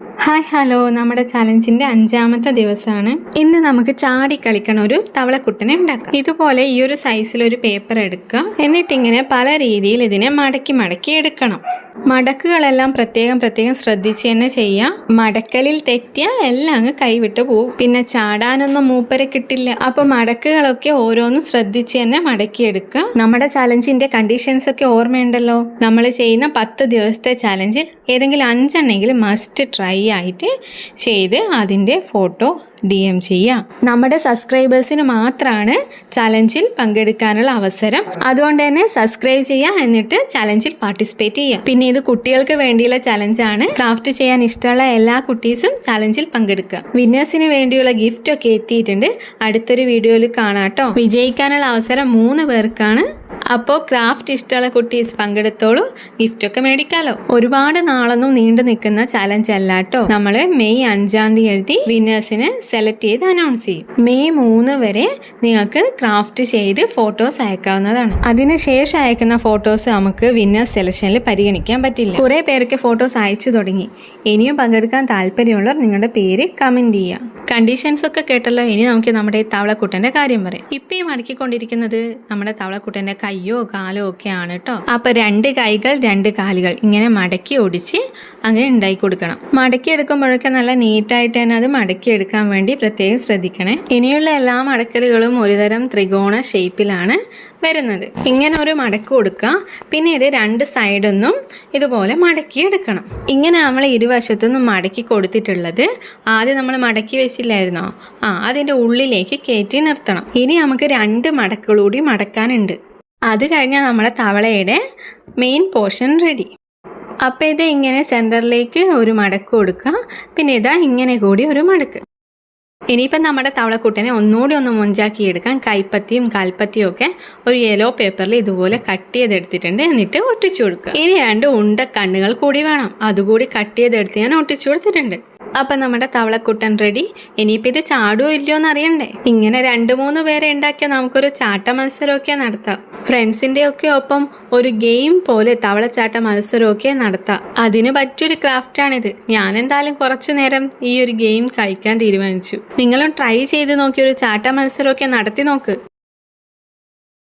Hi hello. നമ്മുടെ ചലഞ്ചിന്റെ അഞ്ചാമത്തെ ദിവസമാണ്. ഇന്ന് നമുക്ക് ചാടി കളിക്കണ ഒരു തവളക്കുട്ടനെ ഉണ്ടാക്കാം. ഇതുപോലെ ഈ ഒരു സൈസിൽ ഒരു പേപ്പർ എടുക്കുക. എന്നിട്ടിങ്ങനെ പല രീതിയിൽ ഇതിനെ മടക്കി മടക്കി എടുക്കണം. മടക്കുകളെല്ലാം പ്രത്യേകം പ്രത്യേകം ശ്രദ്ധിച്ച് തന്നെ ചെയ്യാം. മടക്കലിൽ തെറ്റിയ എല്ലാം അങ്ങ് കൈവിട്ട് പോകും. പിന്നെ ചാടാനൊന്നും മൂപ്പരെ കിട്ടില്ല. അപ്പൊ മടക്കുകളൊക്കെ ഓരോന്നും ശ്രദ്ധിച്ച് തന്നെ മടക്കിയെടുക്കുക. നമ്മുടെ ചലഞ്ചിന്റെ കണ്ടീഷൻസ് ഒക്കെ ഓർമ്മയുണ്ടല്ലോ? നമ്മൾ ചെയ്യുന്ന പത്ത് ദിവസത്തെ ചലഞ്ചിൽ ഏതെങ്കിലും അഞ്ചെണ്ണെങ്കിലും മസ്റ്റ് ട്രൈ ആയിട്ട് ചെയ്ത് അതിന്റെ ഫോട്ടോ ഡി എം ചെയ്യാം. നമ്മുടെ സബ്സ്ക്രൈബേഴ്സിന് മാത്രമാണ് ചലഞ്ചിൽ പങ്കെടുക്കാനുള്ള അവസരം. അതുകൊണ്ട് തന്നെ സബ്സ്ക്രൈബ് ചെയ്യുക എന്നിട്ട് ചലഞ്ചിൽ പാർട്ടിസിപ്പേറ്റ് ചെയ്യുക പിന്നെ ഇത് കുട്ടികൾക്ക് വേണ്ടിയുള്ള ചലഞ്ചാണ് ക്രാഫ്റ്റ് ചെയ്യാൻ ഇഷ്ടമുള്ള എല്ലാ കുട്ടീസും ചലഞ്ചിൽ പങ്കെടുക്കുക. വിന്നേഴ്സിന് വേണ്ടിയുള്ള ഗിഫ്റ്റ് ഒക്കെ എത്തിയിട്ടുണ്ട്. അടുത്തൊരു വീഡിയോയിൽ കാണാട്ടോ വിജയിക്കാനുള്ള അവസരം മൂന്ന് പേർക്കാണ്. അപ്പോൾ ക്രാഫ്റ്റ് ഇഷ്ടമുള്ള കുട്ടീസ് പങ്കെടുത്തോളൂ. ഗിഫ്റ്റൊക്കെ മേടിക്കാലോ. ഒരുപാട് നാളൊന്നും നീണ്ടു നിൽക്കുന്ന ചലഞ്ച് അല്ല കേട്ടോ. നമ്മൾ മെയ് അഞ്ചാം തീയതി എഴുതി വിന്നേഴ്സിനെ സെലക്ട് ചെയ്ത് അനൗൺസ് ചെയ്യും. മെയ് മൂന്ന് വരെ നിങ്ങൾക്ക് ക്രാഫ്റ്റ് ചെയ്ത് ഫോട്ടോസ് അയക്കാവുന്നതാണ്. അതിനുശേഷം അയക്കുന്ന ഫോട്ടോസ് നമുക്ക് വിന്നേഴ്സ് സെലക്ഷനിൽ പരിഗണിക്കാൻ പറ്റില്ല. കുറേ പേർക്ക് ഫോട്ടോസ് അയച്ചു തുടങ്ങി. ഇനിയും പങ്കെടുക്കാൻ താല്പര്യമുള്ളവർ നിങ്ങളുടെ പേര് കമന്റ് ചെയ്യുക. കണ്ടീഷൻസ് ഒക്കെ കേട്ടല്ലോ. ഇനി നമുക്ക് നമ്മുടെ ഈ തവളക്കുട്ടന്റെ കാര്യം പറയാം. ഇപ്പൊ ഈ മടക്കിക്കൊണ്ടിരിക്കുന്നത് നമ്മുടെ തവളക്കുട്ടന്റെ കയ്യോ കാലോ ഒക്കെ ആണ് കേട്ടോ. അപ്പൊ രണ്ട് കൈകൾ രണ്ട് കാലുകൾ ഇങ്ങനെ മടക്കി ഒടിച്ച് അങ്ങനെ ഉണ്ടാക്കി കൊടുക്കണം. മടക്കി എടുക്കുമ്പോഴൊക്കെ നല്ല നീറ്റായിട്ട് തന്നെ അത് മടക്കി എടുക്കാൻ വേണ്ടി പ്രത്യേകം ശ്രദ്ധിക്കണേ. ഇനിയുള്ള എല്ലാ മടക്കലുകളും ഒരുതരം ത്രികോണ ഷേപ്പിലാണ് വരുന്നത്. ഇങ്ങനെ ഒരു മടക്ക് കൊടുക്കുക. പിന്നീട് രണ്ട് സൈഡൊന്നും ഇതുപോലെ മടക്കി എടുക്കണം. ഇങ്ങനെ നമ്മൾ ഇരുവശത്തുനിന്നും മടക്കി കൊടുത്തിട്ടുള്ളത് ആദ്യം നമ്മൾ മടക്കി വെച്ചില്ലായിരുന്നോ? ആ അതിന്റെ ഉള്ളിലേക്ക് കയറ്റി നിർത്തണം. ഇനി നമുക്ക് രണ്ട് മടക്കുകൂടി മടക്കാനുണ്ട്. അത് കഴിഞ്ഞാൽ നമ്മുടെ തവളയുടെ മെയിൻ പോർഷൻ റെഡി അപ്പോൾ ഇത് ഇങ്ങനെ സെന്ററിലേക്ക് ഒരു മടക്ക് കൊടുക്കുക. പിന്നെ ഇതാ ഇങ്ങനെ കൂടി ഒരു മടക്ക്. ഇനിയിപ്പം നമ്മുടെ തവളക്കുട്ടനെ ഒന്നുകൂടി ഒന്ന് മുഞ്ചാക്കി എടുക്കാൻ കൈപ്പത്തിയും കാൽപ്പത്തിയും ഒക്കെ ഒരു യെല്ലോ പേപ്പറിൽ ഇതുപോലെ കട്ട് ചെയ്തെടുത്തിട്ടുണ്ട്. എന്നിട്ട് ഒട്ടിച്ചു കൊടുക്കുക. ഇനി രണ്ട് ഉണ്ട കണ്ണുകൾ കൂടി വേണം. അതുകൂടി കട്ട് ചെയ്തെടുത്ത് ഞാൻ ഒട്ടിച്ചു കൊടുത്തിട്ടുണ്ട്. അപ്പൊ നമ്മുടെ തവളക്കുട്ടൻ റെഡി. ഇനിയിപ്പോൾ ഇത് ചാടുമോ ഇല്ലയോ എന്ന് അറിയണ്ടേ ഇങ്ങനെ രണ്ട് മൂന്ന് പേരെ ഉണ്ടാക്കിയാൽ നമുക്കൊരു ചാട്ട മത്സരമൊക്കെ നടത്താം. ഫ്രണ്ട്സിന്റെ ഒക്കെ ഒപ്പം ഒരു ഗെയിം പോലെ തവളച്ചാട്ട മത്സരമൊക്കെ നടത്താം. അതിന് പറ്റിയൊരു ക്രാഫ്റ്റാണിത്. ഞാൻ എന്തായാലും കുറച്ചു നേരം ഈ ഒരു ഗെയിം കഴിക്കാൻ തീരുമാനിച്ചു. നിങ്ങളും ട്രൈ ചെയ്ത് നോക്കി ഒരു ചാട്ട മത്സരമൊക്കെ നടത്തി നോക്ക്.